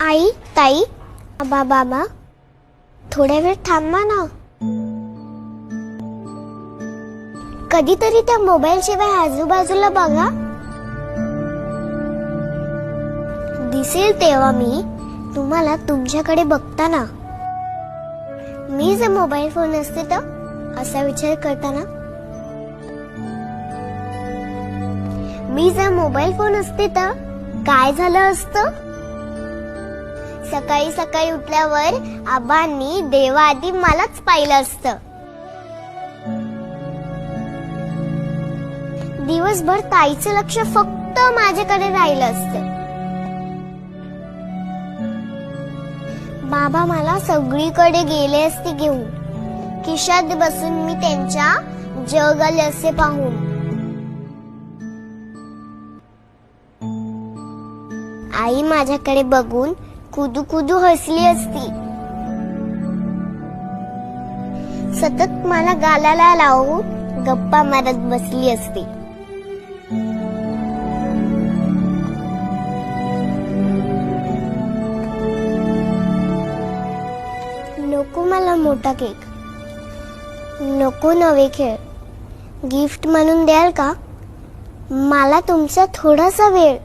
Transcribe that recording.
आई ताई बाबा बाबा थोड्या वेळ थांबा ना. कधीतरी त्या मोबाईल शिवाय आजूबाजूला बघा. दिसेल तेव्हा मी तुम्हाला तुमच्याकडे बघताना. मी जर मोबाईल फोन असते तर असा विचार करताना. मी जर मोबाईल फोन असते तर काय झालं असतं? सकाळी सकाळी उठल्यावर आबांनी देवाआधी मलाच पाहिलं असतं. दिवसभर ताईचं लक्ष फक्त माझ्याकडे राहिलं असतं. बाबा मला सगळीकडे गेले असते घेऊन. खिशात बसून मी त्यांच्या जग आले असे पाहून. आई माझ्याकडे बघून कुदू कुदू हसली असती. सतत मला गालाला लावून गप्पा मारत बसली असती. नको मला मोठा केक. नको नवे खेळ. गिफ्ट म्हणून द्याल का? मला तुमचा थोडासा वेळ.